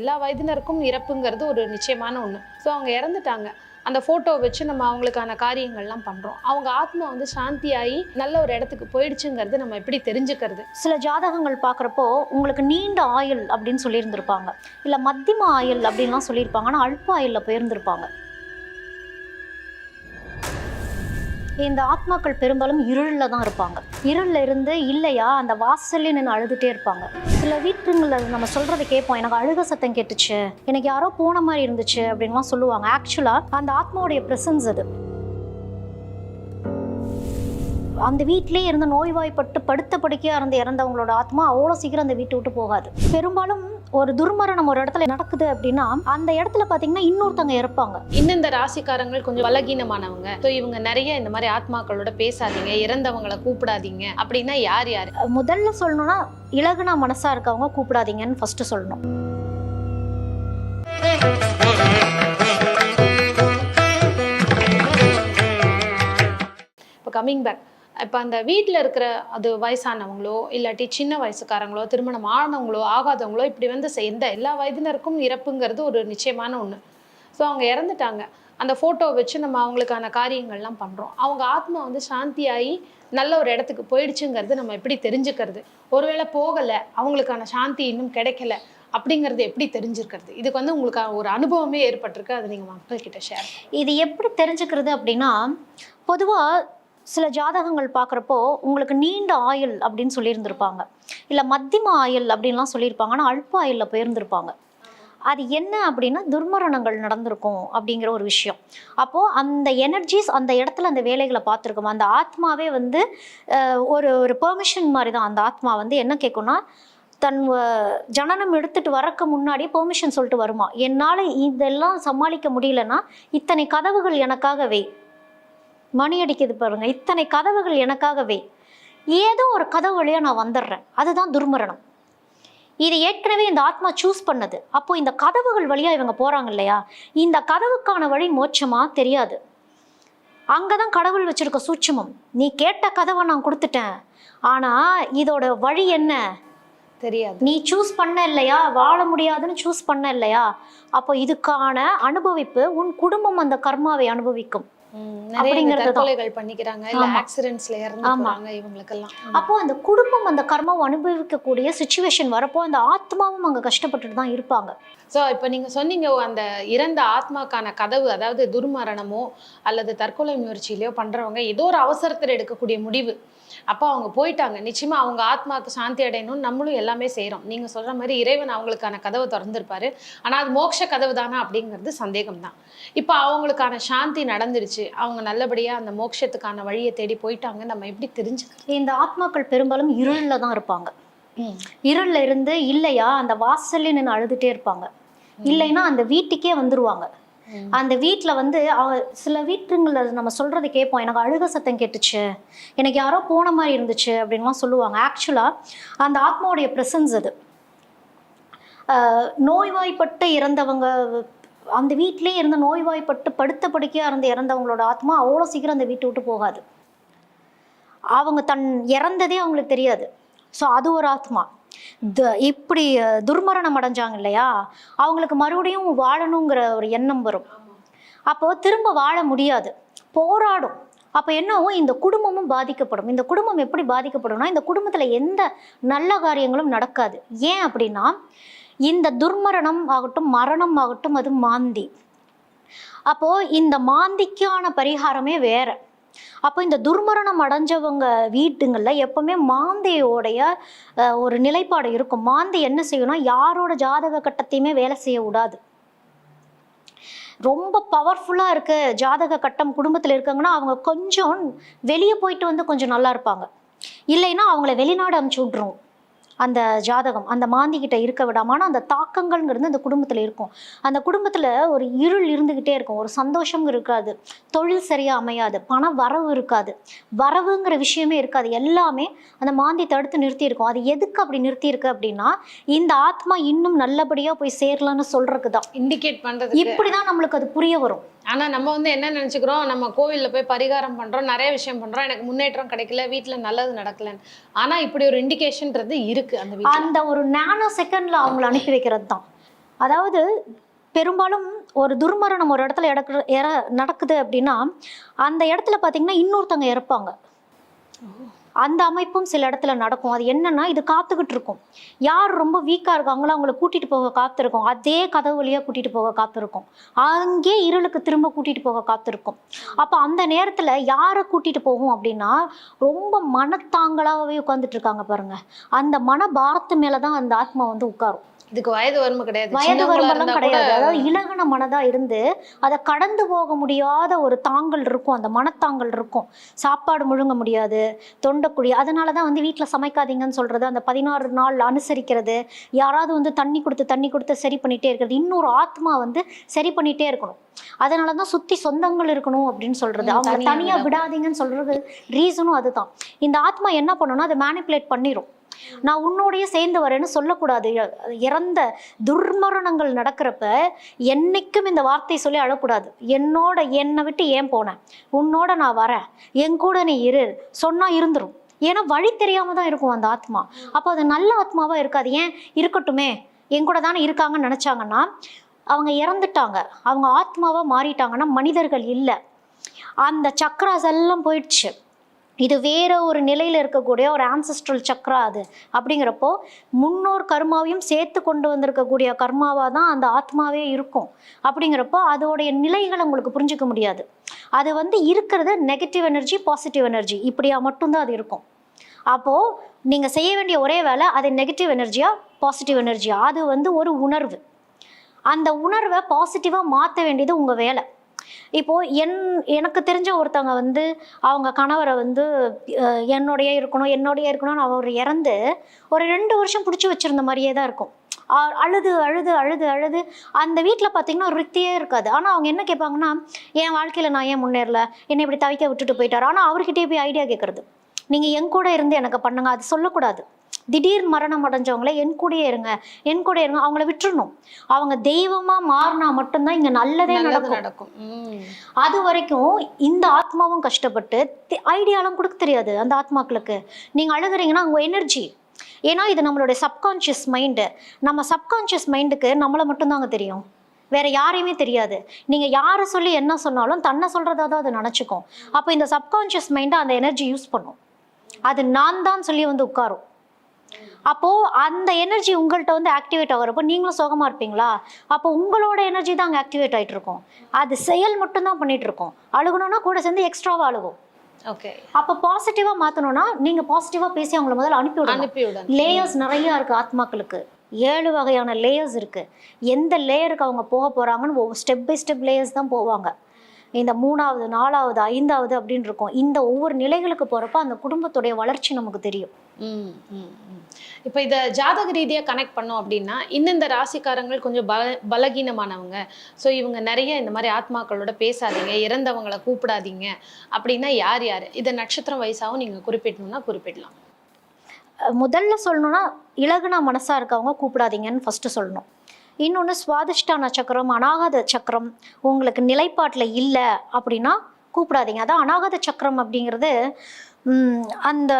எல்லா வயதினருக்கும் இறப்புங்கிறது ஒரு நிச்சயமான ஒன்று ஸோ அவங்க இறந்துட்டாங்க. அந்த ஃபோட்டோ வச்சு நம்ம அவங்களுக்கான காரியங்கள்லாம் பண்ணுறோம் அவங்க ஆத்மா வந்து சாந்தியாகி நல்ல ஒரு இடத்துக்கு போயிடுச்சுங்கிறது நம்ம எப்படி தெரிஞ்சுக்கிறது? சில ஜாதகங்கள் பார்க்குறப்போ உங்களுக்கு நீண்ட ஆயுள் அப்படின்னு சொல்லியிருந்திருப்பாங்க. இல்லை மத்தியம ஆயுள் அப்படின்லாம் சொல்லியிருப்பாங்க. ஆனால் அல்ப ஆயுளில் போயிருந்திருப்பாங்க. இந்த ஆத்மாக்கள் பெரும்பாலும் இருளில் தான் இருப்பாங்க. இருளில் இருந்து இல்லையா அந்த வாசல்லே நின்று அழுதுகிட்டே இருப்பாங்க. சில வீட்டுங்களில் நம்ம சொல்கிறத கேட்போம் எனக்கு அழுக சத்தம் கேட்டுச்சு எனக்கு யாரோ போன மாதிரி இருந்துச்சு அப்படின்லாம் சொல்லுவாங்க. ஆக்சுவலாக அந்த ஆத்மாவுடைய ப்ரெசன்ஸ் அது. அந்த வீட்டிலே இருந்து நோய்வாய்ப்பட்டு படுத்த படுக்கையாக இருந்து இறந்தவங்களோட ஆத்மா அவ்வளோ சீக்கிரம் அந்த வீட்டை விட்டு போகாது. பெரும்பாலும் ஒரு துர்மரணம் ஒரு இடத்துல நடக்குது அப்படின்னா அந்த இடத்துல பார்த்தீங்கன்னா இன்னொருத்தவங்க இறப்பாங்க. இந்தந்த ராசிக்காரங்கள் கொஞ்சம் பலகீனமானவங்க. ஸோ இவங்க நிறைய இந்த மாதிரி ஆத்மாக்களோட பேசாதீங்க இறந்தவங்களை கூப்பிடாதீங்க அப்படின்னா யார் யார்? முதல்ல சொல்லணும்னா இலகுனா மனசா இருக்கவங்க கூப்பிடாதீங்கன்னு ஃபர்ஸ்ட் சொல்லணும். இப்போ கம்மிங் பேக் இப்போ அந்த வீட்டில் இருக்கிற அது வயசானவங்களோ இல்லாட்டி சின்ன வயசுக்காரங்களோ திருமணம் ஆனவங்களோ ஆகாதவங்களோ இப்படி வந்து சேர்ந்த எந்த எல்லா வயதினருக்கும் இறப்புங்கிறது ஒரு நிச்சயமான ஒன்று ஸோ அவங்க இறந்துட்டாங்க. அந்த ஃபோட்டோவை வச்சு நம்ம அவங்களுக்கான காரியங்கள்லாம் பண்ணுறோம் அவங்க ஆத்மா வந்து சாந்தியாகி நல்ல ஒரு இடத்துக்கு போயிடுச்சுங்கிறது நம்ம எப்படி தெரிஞ்சுக்கிறது? ஒருவேளை போகலை அவங்களுக்கான சாந்தி இன்னும் கிடைக்கல அப்படிங்கிறது எப்படி தெரிஞ்சிருக்கிறது இதுக்கு வந்து உங்களுக்கு ஒரு அனுபவமே ஏற்பட்டிருக்கு அதை நீங்கள் மக்கள்கிட்ட ஷேர் இது எப்படி தெரிஞ்சுக்கிறது அப்படின்னா பொதுவாக சில ஜாதகங்கள் பார்க்குறப்போ உங்களுக்கு நீண்ட ஆயுள் அப்படின்னு சொல்லியிருந்திருப்பாங்க. இல்லை மத்தியம ஆயுள் அப்படின்லாம் சொல்லியிருப்பாங்க. ஆனால் அல்ப ஆயுளில் போயிருந்திருப்பாங்க. அது என்ன அப்படின்னா துர்மரணங்கள் நடந்திருக்கும் அப்படிங்கிற ஒரு விஷயம். அப்போது அந்த எனர்ஜிஸ் அந்த இடத்துல அந்த வேலைகளை பார்த்துருக்கோம்? அந்த ஆத்மாவே வந்து ஒரு ஒரு பெர்மிஷன் மாதிரி தான் அந்த ஆத்மா வந்து என்ன கேட்கும்னா தன் ஜனனம் எடுத்துட்டு வரக்கு முன்னாடியே பெர்மிஷன் சொல்லிட்டு வருமா? என்னால் இதெல்லாம் சமாளிக்க முடியலன்னா இத்தனை கதவுகள் எனக்காக வை மணி அடிக்குது பாருங்க. இத்தனை கதவுகள் எனக்காக வை ஏதோ ஒரு கதவு வழியா நான் வந்துடுறேன் அதுதான் துர்மரணம். இது ஏற்கனவே இந்த ஆத்மா சூஸ் பண்ணது. அப்போ இந்த கதவுகள் வழியா இவங்க போறாங்க இல்லையா? இந்த கதவுக்கான வழி மோட்சமா தெரியாது. அங்கதான் கடவுள் வச்சிருக்க சூட்சமம். நீ கேட்ட கதவை நான் கொடுத்துட்டேன். ஆனா இதோட வழி என்ன? தெரியாது. நீ சூஸ் பண்ண இல்லையா? வாழ முடியாதுன்னு சூஸ் பண்ண இல்லையா? அப்போ இதுக்கான அனுபவிப்பு உன் குடும்பம் அந்த கர்மாவை அனுபவிக்கும். தற்கொலைகள் பண்ணிக்கிறாங்க இல்ல. ஆக்சிடென்ட்ஸ்ல இறந்து ஆமா. போறாங்க இவங்களுக்கெல்லாம். அப்போ அந்த குடும்பம் அந்த கர்மாவை அனுபவிக்கக்கூடிய சுச்சுவேஷன் வரப்போ அந்த ஆத்மாவும் அங்க கஷ்டப்பட்டுட்டு தான் இருப்பாங்க. ஸோ இப்போ நீங்க சொன்னீங்க அந்த இறந்த ஆத்மாக்கான கதவு அதாவது துர்மரணமோ அல்லது தற்கொலை முயற்சியிலையோ பண்றவங்க ஏதோ ஒரு அவசரத்தில் எடுக்கக்கூடிய முடிவு. அப்போ அவங்க போயிட்டாங்க. நிச்சயமா அவங்க ஆத்மாவுக்கு சாந்தி அடையணும்னு நம்மளும் எல்லாமே செய்றோம். நீங்க சொல்ற மாதிரி இறைவன் அவங்களுக்கான கதவை திறந்திருப்பாரு. ஆனா அது மோட்ச கதவு தானா அப்படிங்கிறது சந்தேகம் தான் இப்போ அவங்களுக்கான சாந்தி நடந்துருச்சு. அவங்க நல்லபடியா அந்த மோட்சத்துக்கான வழியை தேடி போயிட்டாங்க. நம்ம எப்படி தெரிஞ்சுக்கிறது? இந்த ஆத்மாக்கள் பெரும்பாலும் இருளில் தான் இருப்பாங்க. இருளில் இருந்து இல்லையா அந்த வாசல்ல நின்று அழுதுட்டே இருப்பாங்க. இல்லைன்னா அந்த வீட்டுக்கே வந்துருவாங்க. அந்த வீட்டில் வந்து அவ- சில வீட்டுங்களில் நம்ம சொல்றதை கேட்போம். எனக்கு அழுக சத்தம் கேட்டுச்சு. எனக்கு யாரோ போன மாதிரி இருந்துச்சு அப்படின்லாம் சொல்லுவாங்க. ஆக்சுவலாக அந்த ஆத்மாவுடைய ப்ரெசன்ஸ் அது. நோய்வாய்ப்பட்டு இறந்தவங்க அந்த வீட்டிலே இருந்து நோய்வாய்ப்பட்டு படுத்த படுக்கையாக இருந்து இறந்தவங்களோட ஆத்மா அவ்வளோ சீக்கிரம் அந்த வீட்டை விட்டு போகாது. அவங்க தன் இறந்ததே அவங்களுக்கு தெரியாது. ஸோ அது ஒரு ஆத்மா. இப்படி துர்மரணம் அடைஞ்சாங்க இல்லையா? அவங்களுக்கு மறுபடியும் வாழணுங்கிற ஒரு எண்ணம் வரும். அப்போ திரும்ப வாழ முடியாது. போராடும். அப்போ என்னவும் இந்த குடும்பமும் பாதிக்கப்படும். இந்த குடும்பம் எப்படி பாதிக்கப்படும்னா இந்த குடும்பத்தில் எந்த நல்ல காரியங்களும் நடக்காது. ஏன் அப்படின்னா இந்த துர்மரணம் ஆகட்டும் மரணம் ஆகட்டும் அது மாந்தி. அப்போ இந்த மாந்திக்கான பரிகாரமே வேற. அப்போ இந்த துர்மரணம் அடைஞ்சவங்க வீட்டுங்களில் எப்பவுமே மாந்தையோடைய ஒரு நிலைப்பாடு இருக்கும். மாந்தை என்ன செய்யணும்னா யாரோட ஜாதக கட்டத்தையுமே வேலை செய்ய விடாது. ரொம்ப பவர்ஃபுல்லாக இருக்க ஜாதக கட்டம் குடும்பத்தில் இருக்காங்கன்னா அவங்க கொஞ்சம் வெளியே போயிட்டு வந்து கொஞ்சம் நல்லா இருப்பாங்க. இல்லைன்னா அவங்கள வெளிநாடு அமுச்சு விட்ருவோம் அந்த ஜாதகம் அந்த மாந்தி கிட்ட இருக்க விடாம ஆனால் அந்த தாக்கங்கள்ங்கிறது அந்த குடும்பத்தில் இருக்கும். அந்த குடும்பத்தில் ஒரு இருள் இருந்துக்கிட்டே இருக்கும். ஒரு சந்தோஷம் இருக்காது. தொழில் சரியாக அமையாது. பண வரவு இருக்காது. வரவுங்கிற விஷயமே இருக்காது. எல்லாமே அந்த மாந்தி தடுத்து நிறுத்தி இருக்கும். அது எதுக்கு அப்படி நிறுத்தி இருக்கு அப்படின்னா இந்த ஆத்மா இன்னும் நல்லபடியாக போய் சேரலான்னு சொல்றதுக்கு தான். இண்டிகேட் பண்றது இப்படிதான் நம்மளுக்கு அது புரிய வரும். ஆனா நம்ம வந்து என்ன நினைச்சுக்கிறோம்? நம்ம கோவில்ல போய் பரிகாரம் பண்றோம் நிறைய விஷயம் பண்றோம். எனக்கு முன்னேற்றம் கிடைக்கல வீட்ல நல்லது நடக்கலன்னு. ஆனா இப்படி ஒரு இண்டிகேஷன்ன்றது இருக்கு அந்த அந்த ஒரு நானோ செகண்ட்ல அவங்கள அனுப்பி வைக்கிறது தான் அதாவது பெரும்பாலும் ஒரு துர்மரணம் ஒரு இடத்துல இடக்கு இற நடக்குது அப்படின்னா அந்த இடத்துல பார்த்தீங்கன்னா இன்னொருத்தவங்க இறப்பாங்க. அந்த அமைப்பும் சில இடத்துல நடக்கும். அது என்னன்னா இது காத்துக்கிட்டு இருக்கும் யார் ரொம்ப வீக்காக இருக்காங்களோ அவங்கள கூட்டிட்டு போக காத்திருக்கும். அதே கதவு வழியாக கூட்டிட்டு போக காத்திருக்கும். அங்கே இருளுக்கு திரும்ப கூட்டிட்டு போக காத்திருக்கும். அப்போ அந்த நேரத்தில் யாரை கூட்டிட்டு போகும் அப்படின்னா ரொம்ப மனத்தாங்களாகவே உட்காந்துட்டு இருக்காங்க பாருங்க. அந்த மன பாரத்து மேலே தான் அந்த ஆத்மா வந்து உட்காரும். இதுக்கு வயது வரம்பு கிடையாது. வயது கூட கிடையாது. அதாவது இலகன மனதா இருந்து அதை கடந்து போக முடியாத ஒரு தாங்கல் இருக்கும். அந்த மனத்தாங்கல் இருக்கும். சாப்பாடு முழுங்க முடியாது. தொண்டக்குடி அதனால தான் வந்து வீட்டில் சமைக்காதீங்கன்னு சொல்றது அந்த பதினாறு நாள் அனுசரிக்கிறது யாராவது வந்து தண்ணி கொடுத்து தண்ணி கொடுத்து சரி பண்ணிட்டே இருக்கிறது இன்னொரு ஆத்மா வந்து சரி பண்ணிட்டே இருக்கணும். அதனால தான் சுத்தி சொந்தங்கள் இருக்கணும் அப்படின்னு சொல்றது. ம், அவங்க தனியா தனியா விடாம. விடாதீங்கன்னு சொல்றது ரீசனும் அதுதான். இந்த ஆத்மா என்ன பண்ணும்னா அதை மேனிப்புலேட் பண்ணிரும். நான் உன்னோடயே சேர்ந்து வரேன்னு சொல்லக்கூடாது. இறந்த துர்மரணங்கள் நடக்கிறப்ப என்னைக்கும் இந்த வார்த்தை சொல்லி அழக்கூடாது. என்னோட என்னை விட்டு ஏன் போனேன் உன்னோட நான் வரேன் என் கூட நீ இரு. சொன்னால் இருந்துரும். ஏன்னா வழி தெரியாம தான் இருக்கும் அந்த ஆத்மா. அப்போ அது நல்ல ஆத்மாவாக இருக்காது. ஏன்? இருக்கட்டுமே. என் கூட தானே இருக்காங்கன்னு நினச்சாங்கன்னா அவங்க இறந்துட்டாங்க. அவங்க ஆத்மாவாக மாறிட்டாங்கன்னா மனிதர்கள் இல்லை. அந்த சக்கராஸ் எல்லாம் போயிடுச்சு. இது வேற ஒரு நிலையில் இருக்கக்கூடிய ஒரு ஆன்சஸ்ட்ரல் சக்ரா அது. அப்படிங்கிறப்போ முன்னோர் கர்மாவையும் சேர்த்து கொண்டு வந்திருக்கக்கூடிய கர்மாவாக தான் அந்த ஆத்மாவே இருக்கும். அப்படிங்கிறப்போ அதோடைய நிலைகளை உங்களுக்கு புரிஞ்சுக்க முடியாது. அது வந்து இருக்கிறது நெகட்டிவ் எனர்ஜி பாசிட்டிவ் எனர்ஜி இப்படியா மட்டும்தான் அது இருக்கும். அப்போது நீங்கள் செய்ய வேண்டிய ஒரே வேலை அது நெகட்டிவ் எனர்ஜியா பாசிட்டிவ் எனர்ஜியா அது வந்து ஒரு உணர்வு. அந்த உணர்வை பாசிட்டிவாக மாற்ற வேண்டியது உங்கள் வேலை. இப்போ என் எனக்கு தெரிஞ்ச ஒருத்தவங்க வந்து அவங்க கணவரை வந்து அஹ், இருக்கணும் என்னோடயே இருக்கணும்னு அவர் இறந்து ஒரு ரெண்டு வருஷம் பிடிச்சி வச்சிருந்த மாதிரியே தான் இருக்கும். அழுது அழுது அழுது அழுது அந்த வீட்டில் பார்த்தீங்கன்னா ஒரு ரித்தியே இருக்காது. ஆனால் அவங்க என்ன கேட்பாங்கன்னா என் வாழ்க்கையில் நான் ஏன் முன்னேறல? என்னை இப்படி தவிக்க விட்டுட்டு போயிட்டார்? ஆனால் அவர்கிட்டயே போய் ஐடியா கேட்குறது நீங்கள் என் கூட இருந்து எனக்கு பண்ணுங்க. அது சொல்லக்கூடாது. திடீர் மரணம் அடைஞ்சவங்கள என் கூடயே இருங்க என் கூட இருங்க அவங்கள விட்டுறணும். அவங்க தெய்வமா மாறினா மட்டும்தான் இங்க நல்லதே நடக்கும். அது வரைக்கும் இந்த ஆத்மாவும் கஷ்டப்பட்டு ஐடியாலாம் கொடுக்க தெரியாது அந்த ஆத்மாக்களுக்கு. நீங்க அழுகுறீங்கன்னா உங்க எனர்ஜி ஏன்னா இது நம்மளுடைய சப்கான்ஷியஸ் மைண்டு நம்ம சப்கான்ஷியஸ் மைண்டுக்கு நம்மளை மட்டும்தாங்க தெரியும். வேற யாரையுமே தெரியாது. நீங்க யாரை சொல்லி என்ன சொன்னாலும் தன்னை சொல்றதா தான் அது நினச்சிக்கும். அப்போ இந்த சப்கான்ஷியஸ் மைண்டை அந்த எனர்ஜி யூஸ் பண்ணும். அது நான் தான் சொல்லி வந்து உட்காரும். அப்போ அந்த எனர்ஜி உங்கள்கிட்ட வந்து ஆக்டிவேட் ஆகிறப்போ நீங்களும் சுகமா இருப்பீங்களா? அப்போ உங்களோட எனர்ஜி தான் அங்கே ஆக்டிவேட் ஆயிட்டு இருக்கும் அது செயல் மட்டும்தான் பண்ணிட்டு இருக்கோம் அழுகணும்னா கூட சேர்ந்து எக்ஸ்ட்ராவா அழுகும். ஓகே அப்போ பாசிட்டிவா மாத்தணும்னா நீங்க பாசிட்டிவா பேசி அவங்கள முதல்ல அனுப்பி விடணும். அனுப்பிவிடணும் லேயர்ஸ் நிறைய இருக்கு ஆத்மாக்களுக்கு. ஏழு வகையான லேயர்ஸ் இருக்கு. எந்த லேயருக்கு அவங்க போக போறாங்கன்னு ஒவ்வொரு ஸ்டெப் பை ஸ்டெப் லேயர்ஸ் தான் போவாங்க. இந்த மூணாவது நாலாவது ஐந்தாவது அப்படின்னு இருக்கும். இந்த ஒவ்வொரு நிலைகளுக்கு போறப்ப அந்த குடும்பத்துடைய வளர்ச்சி நமக்கு தெரியும். ம், ம், ம். இப்போ இதை ஜாதக ரீதியா கனெக்ட் பண்ணோம் அப்படின்னா இந்தந்த ராசிக்காரங்கள் கொஞ்சம் பல பலகீனமானவங்க. ஸோ இவங்க நிறைய இந்த மாதிரி ஆத்மாக்களோட பேசாதீங்க இறந்தவங்களை கூப்பிடாதீங்க அப்படின்னா யார் யார்? இதை நட்சத்திரம் வயசாகவும் நீங்க குறிப்பிடணும்னா குறிப்பிடலாம். முதல்ல சொல்லணும்னா இலகுனா மனசா இருக்கவங்க கூப்பிடாதீங்கன்னு ஃபர்ஸ்ட் சொல்லணும். இன்னொன்று சுவாதிஷ்டான சக்கரம் அநாகத சக்கரம். உங்களுக்கு நிலைப்பாட்டில் இல்லை அப்படின்னா கூப்பிடாதீங்க. அதான் அநாகத சக்கரம் அப்படிங்கிறது அந்த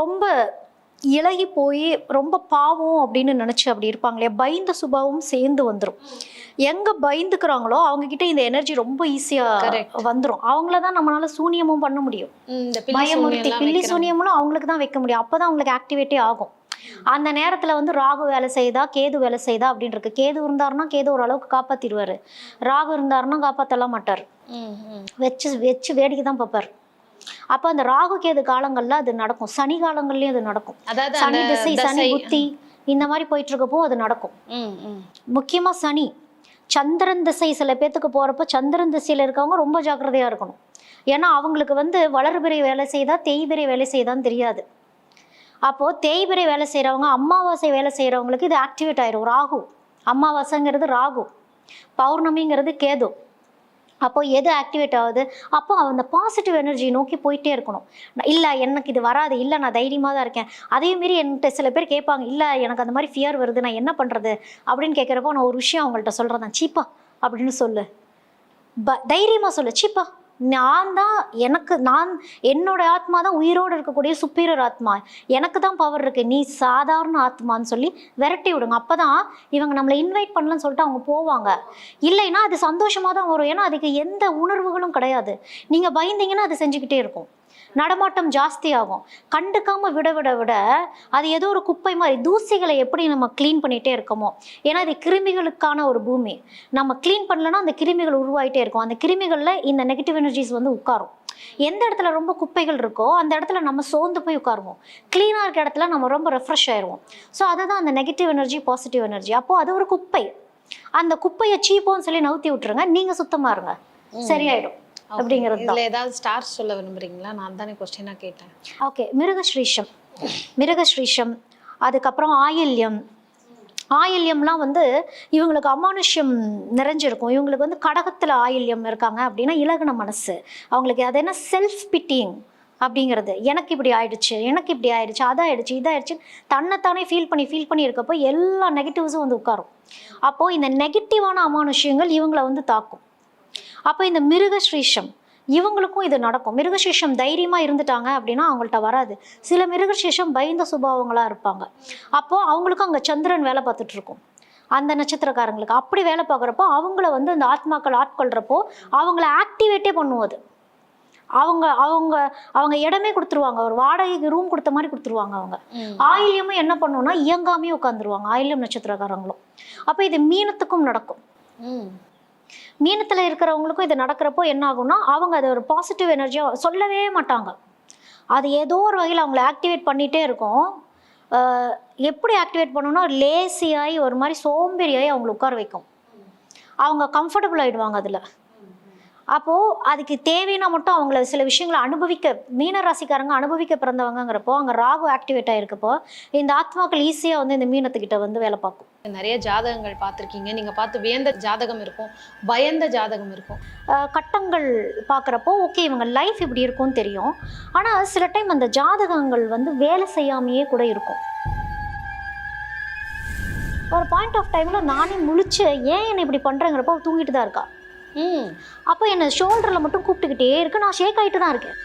ரொம்ப இலகி போய் ரொம்ப பாவம் அப்படின்னு நினச்சி அப்படி இருப்பாங்களே பயந்த சுபாவம் சேர்ந்து வந்துடும் எங்கே பயந்துக்கிறாங்களோ அவங்கக்கிட்ட இந்த எனர்ஜி ரொம்ப ஈஸியாக. வந்துடும் அவங்கள தான் நம்மளால சூனியமும் பண்ண முடியும். பயமுறுத்தி பில்லி. சூனியமும் அவங்களுக்கு தான் வைக்க முடியும். அப்பதான் அவங்களுக்கு ஆக்டிவேட்டே ஆகும். அந்த நேரத்துல வந்து ராகு வேலை செய்தா கேது வேலை செய்தா அப்படின்னு இருக்கு. கேது இருந்தாருன்னா கேது ஓரளவுக்கு காப்பாத்திடுவாரு. ராகு இருந்தாருன்னா காப்பாத்தலாம் மாட்டார். வச்சு வச்சு வேடிக்கை தான் பார்ப்பார் அப்போ அந்த ராகு கேது காலங்கள்ல அது நடக்கும். சனி காலங்கள்லயும் அது நடக்கும். அதாவது சனி திசை சனி புத்தி இந்த மாதிரி போயிட்டு இருக்கப்போ அது நடக்கும். முக்கியமா சனி. சந்திரன் திசை சில பேத்துக்கு போறப்ப சந்திரன் திசையில இருக்கவங்க ரொம்ப ஜாக்கிரதையா இருக்கணும். ஏன்னா அவங்களுக்கு வந்து வளர்பிறை வேலை செய்தா தேய்பிறை வேலை செய்தான்னு தெரியாது. அப்போ தேய்பிரை வேலை செய்கிறவங்க அமாவாசை வேலை செய்கிறவங்களுக்கு இது ஆக்டிவேட் ஆயிரும் ராகு. அமாவாசைங்கிறது ராகு. பௌர்ணமிங்கிறது கேது. அப்போ எது ஆக்டிவேட் ஆகுது? அப்போ அந்த பாசிட்டிவ் எனர்ஜி நோக்கி போயிட்டே இருக்கணும். இல்லை எனக்கு இது வராது. இல்லை நான் தைரியமாக தான் இருக்கேன். அதே மாரி என்கிட்ட சில பேர் கேட்பாங்க இல்லை எனக்கு அந்த மாதிரி ஃபியர் வருது. நான் என்ன பண்ணுறது அப்படின்னு கேட்குறப்போ நான் ஒரு விஷயம் அவங்கள்ட்ட சொல்கிறேன் சீப்பா அப்படின்னு சொல்லு. ப தைரியமாக சொல்லு. சீப்பா நான் தான் எனக்கு நான் என்னோட ஆத்மா தான் உயிரோடு இருக்கக்கூடிய சுப்பீரியர் ஆத்மா. எனக்கு தான் பவர் இருக்கு. நீ சாதாரண ஆத்மான்னு சொல்லி விரட்டி விடுங்க. அப்போதான் இவங்க நம்மளை இன்வைட் பண்ணலன்னு சொல்லிட்டு அவங்க போவாங்க. இல்லைன்னா அது சந்தோஷமாக தான் வரும். ஏன்னா அதுக்கு எந்த உணர்வுகளும் கிடையாது. நீங்கள் பயந்தீங்கன்னா அது செஞ்சுக்கிட்டே இருக்கும். நடமாட்டம் ஜாஸ்தி ஆகும் கண்டுக்காம விட விட விட அது ஏதோ ஒரு குப்பை மாதிரி தூசிகளை எப்படி நம்ம க்ளீன் பண்ணிட்டே இருக்கோமோ. ஏன்னா இது கிருமிகளுக்கான ஒரு பூமி. நம்ம க்ளீன் பண்ணலன்னா அந்த கிருமிகள் உருவாயிட்டே இருக்கும். அந்த கிருமிகளில் இந்த நெகட்டிவ் எனர்ஜிஸ் வந்து உட்காரும். எந்த இடத்துல ரொம்ப குப்பைகள் இருக்கோ அந்த இடத்துல நம்ம சோர்ந்து போய் உட்காருவோம். க்ளீனாக இருக்க இடத்துல நம்ம ரொம்ப ரெஃப்ரெஷ் ஆயிடுவோம் ஸோ அதுதான் அந்த நெகட்டிவ் எனர்ஜி பாசிட்டிவ் எனர்ஜி அப்போது அது ஒரு குப்பை. அந்த குப்பையை சீப்போன்னு சொல்லி நவுத்தி விட்டுருங்க. நீங்கள் சுத்தமாக இருங்க. சரியாயிடும். அப்படிங்கிறது தான். ஏதாவது ஸ்டார்ஸ் சொல்ல விரும்புறீங்களா? நான் தானே கொஸ்டினா கேட்டேன். ஓகே மிருகஸ்ரீஷம். மிருகஸ்ரீஷம். அதுக்கப்புறம் ஆயில்யம். ஆயில்யம்லாம் வந்து இவங்களுக்கு அமானுஷ்யம் நிறைஞ்சிருக்கும். இவங்களுக்கு வந்து கடகத்தில் ஆயில்யம் இருக்காங்க அப்படின்னா இலகுன மனசு. அவங்களுக்கு அது என்ன? செல்ஃப் பிட்டிங் அப்படிங்கிறது. எனக்கு இப்படி ஆயிடுச்சு எனக்கு இப்படி ஆயிடுச்சு அதாயிடுச்சு இதாயிடுச்சு. தன்னைத்தானே ஃபீல் பண்ணி ஃபீல் பண்ணி இருக்கப்போ எல்லா நெகட்டிவ்ஸும் வந்து உட்காரும். அப்போது இந்த நெகட்டிவான அமானுஷ்யங்கள் இவங்களை வந்து தாக்கும். அப்போ இந்த மிருகஸ்ரீஷம் இவங்களுக்கும் இது நடக்கும். மிருகசீஷம் தைரியமாக இருந்துட்டாங்க அப்படின்னா அவங்கள்ட்ட வராது. சில மிருகசீஷம் பயந்த சுபாவங்களாக இருப்பாங்க. அப்போது அவங்களுக்கும் அங்கே சந்திரன் வேலை பார்த்துட்டு இருக்கும். அந்த நட்சத்திரக்காரங்களுக்கு அப்படி வேலை பார்க்குறப்போ அவங்கள வந்து அந்த ஆத்மாக்கள் ஆட்கொள்கிறப்போ அவங்கள ஆக்டிவேட்டே பண்ணுவது அவங்க அவங்க அவங்க இடமே கொடுத்துருவாங்க. ஒரு வாடகைக்கு ரூம் கொடுத்த மாதிரி கொடுத்துருவாங்க அவங்க. ஆயில்யமும் என்ன பண்ணுவோம்னா இயங்காமே உட்காந்துருவாங்க ஆயில்யம் நட்சத்திரக்காரங்களும். அப்போ இது மீனத்துக்கும் நடக்கும். மீனத்தில் இருக்கிறவங்களுக்கும் இது நடக்கிறப்போ என்ன ஆகும்னா அவங்க அதை ஒரு பாசிட்டிவ் எனர்ஜியாக சொல்லவே மாட்டாங்க. அது ஏதோ ஒரு வகையில் அவங்கள ஆக்டிவேட் பண்ணிகிட்டே இருக்கும். எப்படி ஆக்டிவேட் பண்ணணும்னா லேசியாகி ஒரு மாதிரி சோம்பேறியாகி அவங்கள உட்கார வைக்கும். அவங்க கம்ஃபர்டபுள் ஆகிடுவாங்க அதில். அப்போது அதுக்கு தேவைன்னா மட்டும் அவங்கள சில விஷயங்களை அனுபவிக்க மீன ராசிக்காரங்க அனுபவிக்க பிறந்தவங்கிறப்போ அங்கே ராகு ஆக்டிவேட் ஆகிருக்கப்போ இந்த ஆத்மாக்கள் ஈஸியாக வந்து இந்த மீனத்துக்கிட்ட வந்து வேலை பார்க்கும். நிறைய ஜாதகங்கள் பார்த்துருக்கீங்க. நீங்க பார்த்து வியந்த ஜாதகம் இருக்கும் பயந்த ஜாதகம் இருக்கும். கட்டங்கள் பார்க்குறப்போ ஓகே இவங்க லைஃப் இப்படி இருக்கும்னு தெரியும். ஆனால் சில டைம் அந்த ஜாதகங்கள் வந்து வேலை செய்யாமையே கூட இருக்கும். ஒரு பாயிண்ட் ஆஃப் டைமில் நானே முழிச்சு ஏன் என்னை இப்படி பண்ணுறேங்கிறப்போ தூங்கிட்டு தான் இருக்கா. ம். அப்போ என்னை ஷோல்டரில் மட்டும் கூப்பிட்டுக்கிட்டே இருக்கு. நான் ஷேக் ஆகிட்டு தான் இருக்கேன்.